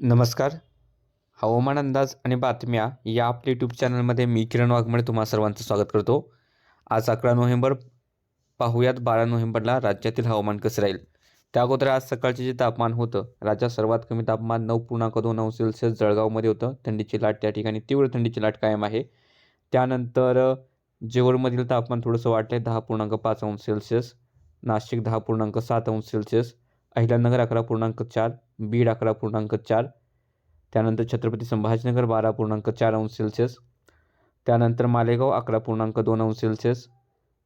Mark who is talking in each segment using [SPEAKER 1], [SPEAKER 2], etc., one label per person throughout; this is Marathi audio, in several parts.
[SPEAKER 1] नमस्कार. हवामान अंदाज आणि बातम्या या आपल्या यूट्यूब चॅनलमध्ये मी किरण वाघमळे तुम्हा सर्वांचं स्वागत करतो. आज अकरा नोव्हेंबर पाहूयात बारा नोव्हेंबरला राज्यातील हवामान कसं राहील? त्या अगोदर आज सकाळचे जे तापमान होतं राज्यात सर्वात कमी तापमान नऊ पूर्णांक दोन अंश सेल्सिअस जळगावमध्ये होतं. थंडीची लाट त्या ठिकाणी तीव्र थंडीची लाट कायम आहे. त्यानंतर जेवरमधील तापमान थोडंसं वाटलं आहे दहा पूर्णांक पाच अंश सेल्सिअस. नाशिक दहा पूर्णांक सात अंश सेल्सिअस. अहिल्यानगर अकरा पूर्णांक चार. बीड अकरा पूर्णांक चार त्यानंतर छत्रपती संभाजीनगर बारा पूर्णांक चार अंश सेल्सिअस त्यानंतर मालेगाव अकरा पूर्णांक दोन अंश सेल्सिअस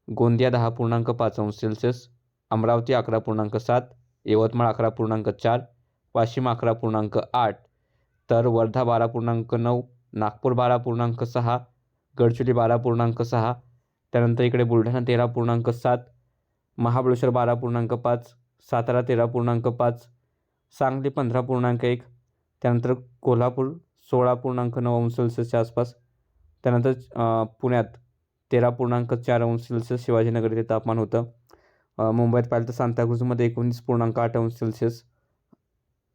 [SPEAKER 1] गोंदिया दहा पूर्णांक पाच अंश सेल्सिअस अमरावती अकरा पूर्णांक सात यवतमाळ अकरा पूर्णांक चार वाशिम अकरा पूर्णांक आठ तर वर्धा बारा पूर्णांक नऊ नागपूर बारा पूर्णांक सहा गडचिरोली बारा पूर्णांक सहा त्यानंतर इकडे बुलढाणा तेरा पूर्णांक सात महाबळेश्वर बारा पूर्णांक पाच सातारा तेरा पूर्णांक पाच सांगली पंधरा पूर्णांक एक त्यानंतर कोल्हापूर सोळा पूर्णांक नऊ अंश सेल्सिअसच्या आसपास त्यानंतर पुण्यात तेरा पूर्णांक चार अंश सेल्सिअस शिवाजीनगर इथे तापमान होतं. मुंबईत पाहिलं तर सांताक्रुझमध्ये एकोणीस पूर्णांक आठ अंश सेल्सिअस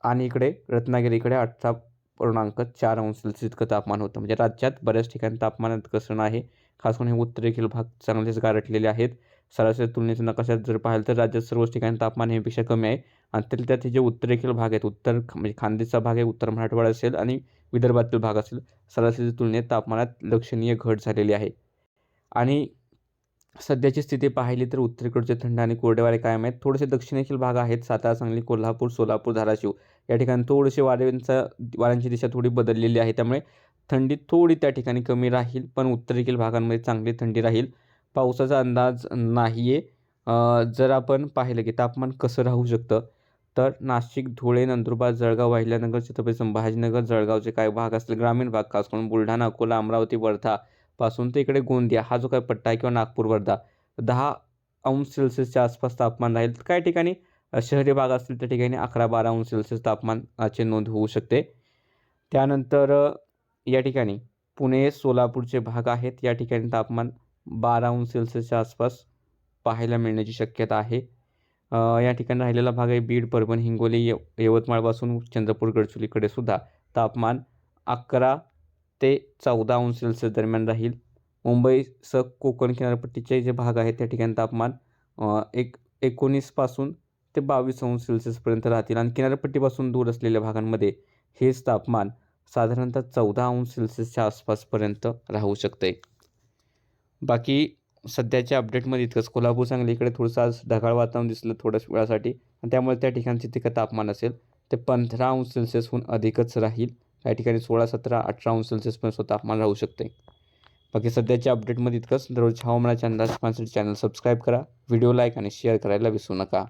[SPEAKER 1] आणि इकडे रत्नागिरीकडे अठरा पूर्णांक चार अंश सेल्सिअस इतकं तापमान होतं. म्हणजे राज्यात बऱ्याच ठिकाणी तापमानात घसरण आहे. खास करून हे उत्तरेखील भाग चांगलेच गारठलेले आहेत. सरासरी तुलनेच्या नकाशात जर पाहिलं तर राज्यात सर्वच ठिकाणी तापमान हेपेक्षा कमी आहे. आणि तरी त्यात हे जे उत्तरेखील भाग आहेत उत्तर म्हणजे खानदेशचा भाग आहे उत्तर मराठवाडा असेल आणि विदर्भातील भाग असेल सरासरीच्या तुलनेत तापमानात लक्षणीय घट झालेली आहे. आणि सध्याची स्थिती पाहिली तर उत्तरेकडचे थंड आणि कोरडे वारे कायम आहेत. थोडेसे दक्षिणेखील भाग आहेत सातारा सांगली कोल्हापूर सोलापूर धाराशिव. या ठिकाणी थोडेसे वाऱ्यांचा वाऱ्यांची दिशा थोडी बदललेली आहे. त्यामुळे थंडी थोडी त्या ठिकाणी कमी राहील पण उत्तरेखील भागांमध्ये चांगली थंडी राहील. पावसाचा अंदाज नाही आहे जर आपण पाहिलं की तापमान कसं राहू शकतं तर नाशिक धुळे नंदुरबार जळगाव अहिल्यानगर छत्रपती संभाजीनगर जळगावचे काही भाग असतील ग्रामीण भाग खास करून बुलढाणा अकोला अमरावती वर्धा पासून ते इकडे गोंदिया हा जो काही पट्टा आहे किंवा नागपूर वर्धा दहा अंश सेल्सिअसच्या आसपास तापमान राहील. काही ठिकाणी शहरी भाग असतील त्या ठिकाणी अकरा बारा अंश सेल्सिअस तापमानाचे नोंद होऊ शकते. त्यानंतर या ठिकाणी पुणे सोलापूरचे भाग आहेत. या ठिकाणी तापमान बारा अंश सेल्सिअसच्या आसपास पाहायला मिळण्याची शक्यता आहे. या ठिकाणी राहिलेला भाग आहे बीड परभणी हिंगोली यव यवतमाळपासून चंद्रपूर गडचुलीकडे सुद्धा तापमान अकरा ते चौदा अंश सेल्सिअस दरम्यान राहील. मुंबईसह कोकण किनारपट्टीचे जे भाग आहेत त्या ठिकाणी तापमान एक एकोणीसपासून ते बावीस अंश सेल्सिअसपर्यंत राहतील. आणि किनारपट्टीपासून दूर असलेल्या भागांमध्ये हेच तापमान साधारणतः चौदा अंश सेल्सिअसच्या आसपासपर्यंत राहू शकते. बाकी सध्याच्या अपडेटमध्ये इतकंच. कोल्हापूर सांगली इकडे थोडंसं आज ढगाळ वातावरण दिसलं थोड्याच वेळासाठी. आणि त्यामुळे त्या ठिकाणचे तिथं तापमान असेल ते पंधरा अंश सेल्सिअसहून अधिकच राहील. काही ठिकाणी सोळा सतरा अठरा अंश सेल्सिअसपर्यंत तापमान राहू शकते बाकी सध्याच्या अपडेटमध्ये इतकंच. दररोज हवामानाच्या अंदाज पाहण्यासाठी चॅनल सबस्क्राईब करा. व्हिडिओ लाईक आणि शेअर करायला विसरू नका.